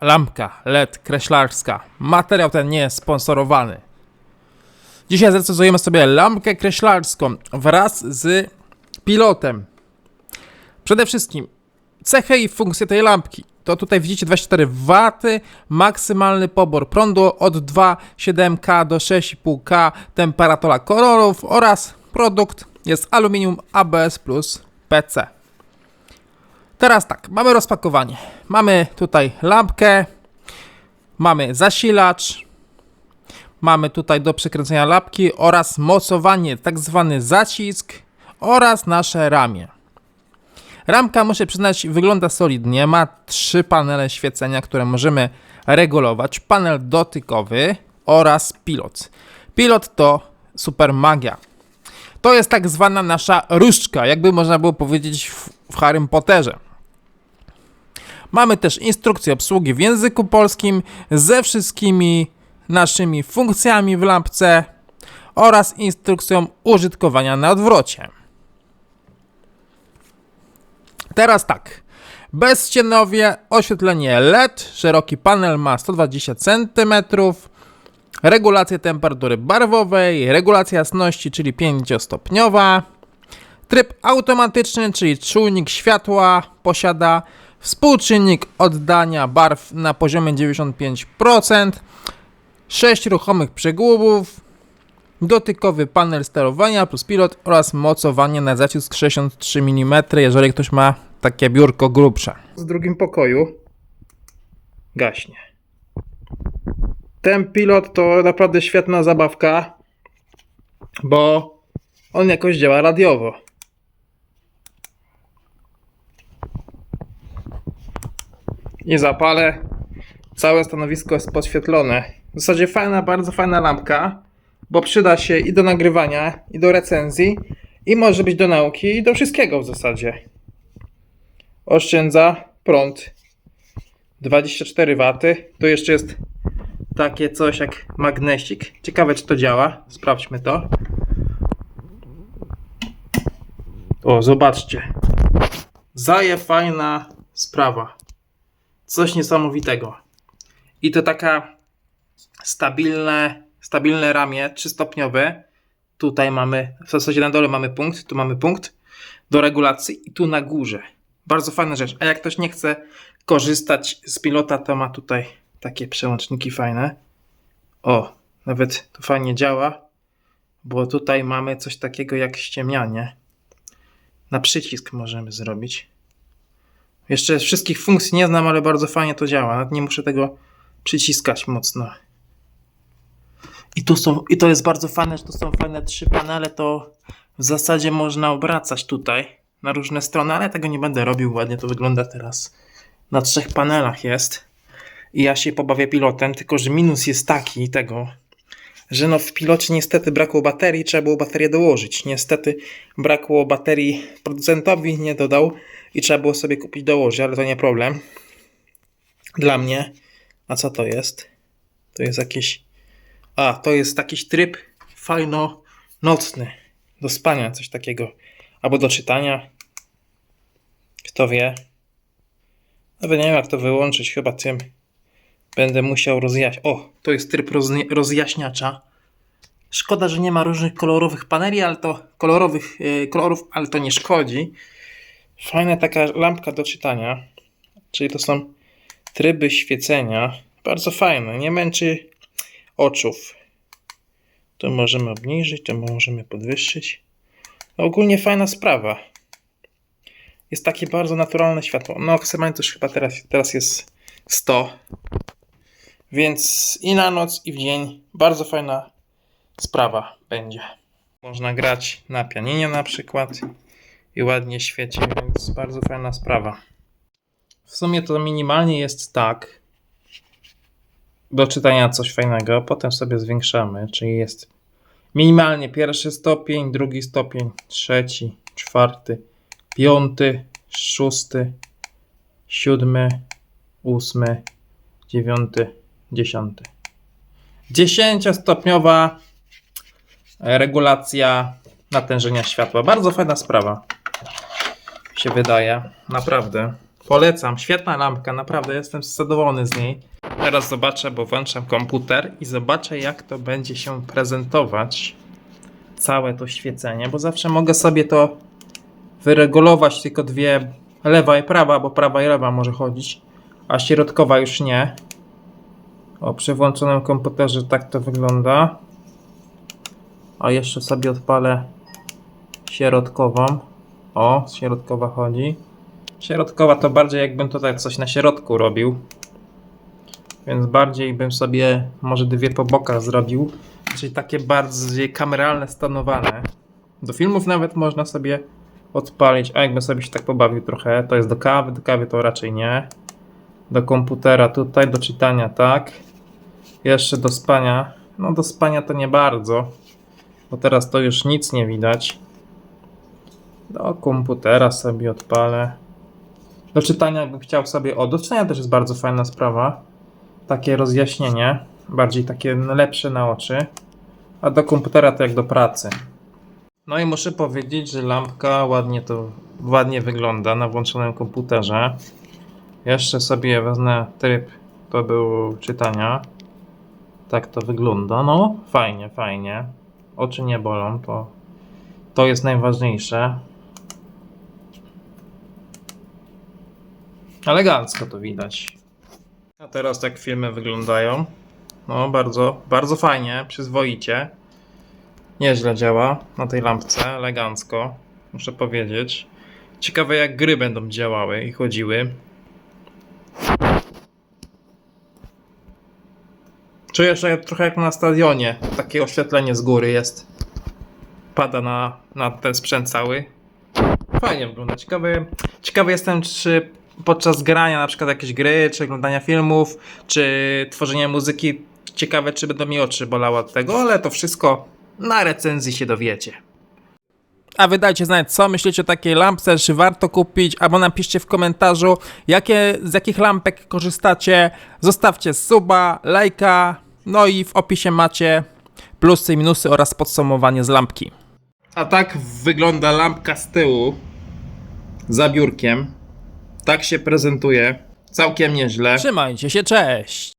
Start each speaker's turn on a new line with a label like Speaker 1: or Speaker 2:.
Speaker 1: lampka LED kreślarska. Materiał ten nie jest sponsorowany. Dzisiaj zrecenzujemy sobie lampkę kreślarską wraz z pilotem. Przede wszystkim cechy i funkcje tej lampki. To tutaj widzicie 24 W, maksymalny pobór prądu od 2,7K do 6,5K, temperatura kolorów oraz produkt jest aluminium ABS plus PC. Teraz tak, mamy rozpakowanie. Mamy tutaj lampkę, mamy zasilacz, mamy tutaj do przekręcenia lampki oraz mocowanie, tak zwany zacisk oraz nasze ramię. Ramka, muszę przyznać, wygląda solidnie. Ma trzy panele świecenia, które możemy regulować. Panel dotykowy oraz pilot. Pilot to super magia. To jest tak zwana nasza różdżka, jakby można było powiedzieć w, w Harrym Potterze. Mamy też instrukcję obsługi w języku polskim ze wszystkimi naszymi funkcjami w lampce oraz instrukcją użytkowania na odwrocie. Teraz tak. Bezściennowie, oświetlenie LED, szeroki panel ma 120 cm, regulację temperatury barwowej, regulacja jasności, czyli 5-stopniowa, tryb automatyczny, czyli czujnik światła posiada współczynnik oddania barw na poziomie 95%, 6 ruchomych przegłówów, dotykowy panel sterowania plus pilot oraz mocowanie na zacisk 63 mm, jeżeli ktoś ma takie biurko grubsze. W drugim pokoju gaśnie. Ten pilot to naprawdę świetna zabawka, bo on jakoś działa radiowo. I zapalę. Całe stanowisko jest podświetlone. W zasadzie fajna, bardzo fajna lampka, bo przyda się i do nagrywania, i do recenzji, i może być do nauki, i do wszystkiego w zasadzie. Oszczędza prąd 24 W. Tu jeszcze jest takie coś jak magnesik. Ciekawe, czy to działa. Sprawdźmy to. O, zobaczcie. Zaje fajna sprawa. Coś niesamowitego. I to taka stabilne, stabilne ramię trzystopniowe. Tutaj mamy, w zasadzie na dole mamy punkt, tu mamy punkt do regulacji i tu na górze. Bardzo fajna rzecz. A jak ktoś nie chce korzystać z pilota, to ma tutaj takie przełączniki fajne. O, nawet to fajnie działa, bo tutaj mamy coś takiego jak ściemnianie. Na przycisk możemy zrobić. Jeszcze wszystkich funkcji nie znam, ale bardzo fajnie to działa. Nawet nie muszę tego przyciskać mocno. I tu są, i to jest bardzo fajne, że tu są fajne trzy panele, to w zasadzie można obracać tutaj na różne strony, ale tego nie będę robił, ładnie to wygląda teraz. Na trzech panelach jest. I ja się pobawię pilotem, tylko że minus jest taki tego, że no w pilocie niestety brakło baterii, trzeba było baterię dołożyć. Niestety brakło baterii, producentowi nie dodał i trzeba było sobie kupić dołożyć, ale to nie problem. Dla mnie. A co to jest? To jest jakieś... A, to jest jakiś tryb fajno nocny. Do spania, coś takiego. Albo do czytania. Kto wie. Nawet nie wiem jak to wyłączyć, chyba tym będę musiał rozjaśniać. O, to jest tryb rozjaśniacza. Szkoda, że nie ma różnych kolorowych paneli, ale to kolorowych yy, kolorów, ale to nie szkodzi. Fajna taka lampka do czytania. Czyli to są tryby świecenia. Bardzo fajne, nie męczy oczów. Tu możemy obniżyć, tu możemy podwyższyć. No, ogólnie fajna sprawa. Jest takie bardzo naturalne światło. No, maksymalnie też chyba teraz, teraz jest 100. Więc i na noc, i w dzień bardzo fajna sprawa będzie. Można grać na pianinie na przykład i ładnie świeci, więc bardzo fajna sprawa. W sumie to minimalnie jest tak. Do czytania coś fajnego, potem sobie zwiększamy, czyli jest minimalnie pierwszy stopień, drugi stopień, trzeci, czwarty, piąty, szósty, siódmy, ósmy, dziewiąty, dziesiąty. Dziesięciostopniowa regulacja natężenia światła. Bardzo fajna sprawa. Się wydaje. Naprawdę. Polecam, świetna lampka, naprawdę jestem zadowolony z niej. Teraz zobaczę, bo włączam komputer i zobaczę jak to będzie się prezentować. Całe to świecenie, bo zawsze mogę sobie to wyregulować tylko dwie, lewa i prawa, bo prawa i lewa może chodzić, a środkowa już nie. O, przy włączonym komputerze tak to wygląda. A jeszcze sobie odpalę środkową. O, środkowa chodzi. Środkowa to bardziej jakbym tutaj coś na środku robił. Więc bardziej bym sobie może dwie po bokach zrobił. Czyli takie bardziej kameralne, stanowane. Do filmów nawet można sobie odpalić. A jakbym sobie się tak pobawił trochę, to jest do kawy, do kawy to raczej nie. Do komputera tutaj, do czytania tak. Jeszcze do spania. No do spania to nie bardzo. Bo teraz to już nic nie widać. Do komputera sobie odpalę. Do czytania jakbym chciał sobie... O, do czytania też jest bardzo fajna sprawa. Takie rozjaśnienie. Bardziej takie lepsze na oczy. A do komputera to jak do pracy. No i muszę powiedzieć, że lampka ładnie to ładnie wygląda na włączonym komputerze. Jeszcze sobie wezmę tryb, to był czytania. Tak to wygląda. No, fajnie, fajnie. Oczy nie bolą, to, to jest najważniejsze. Elegancko to widać. A teraz jak filmy wyglądają. No, bardzo, bardzo fajnie, przyzwoicie. Nieźle działa na tej lampce, elegancko, muszę powiedzieć. Ciekawe jak gry będą działały i chodziły. Czuję się trochę jak na stadionie. Takie oświetlenie z góry jest. Pada na, na ten sprzęt cały. Fajnie wygląda. Ciekawy, ciekawy jestem, czy podczas grania na przykład jakieś gry, czy oglądania filmów, czy tworzenia muzyki, ciekawe czy będą mi oczy bolały od tego, ale to wszystko na recenzji się dowiecie. A wy dajcie znać, co myślicie o takiej lampce, czy warto kupić, albo napiszcie w komentarzu, jakie, z jakich lampek korzystacie. Zostawcie suba, lajka, no i w opisie macie plusy i minusy oraz podsumowanie z lampki. A tak wygląda lampka z tyłu, za biurkiem. Tak się prezentuje, całkiem nieźle. Trzymajcie się, cześć!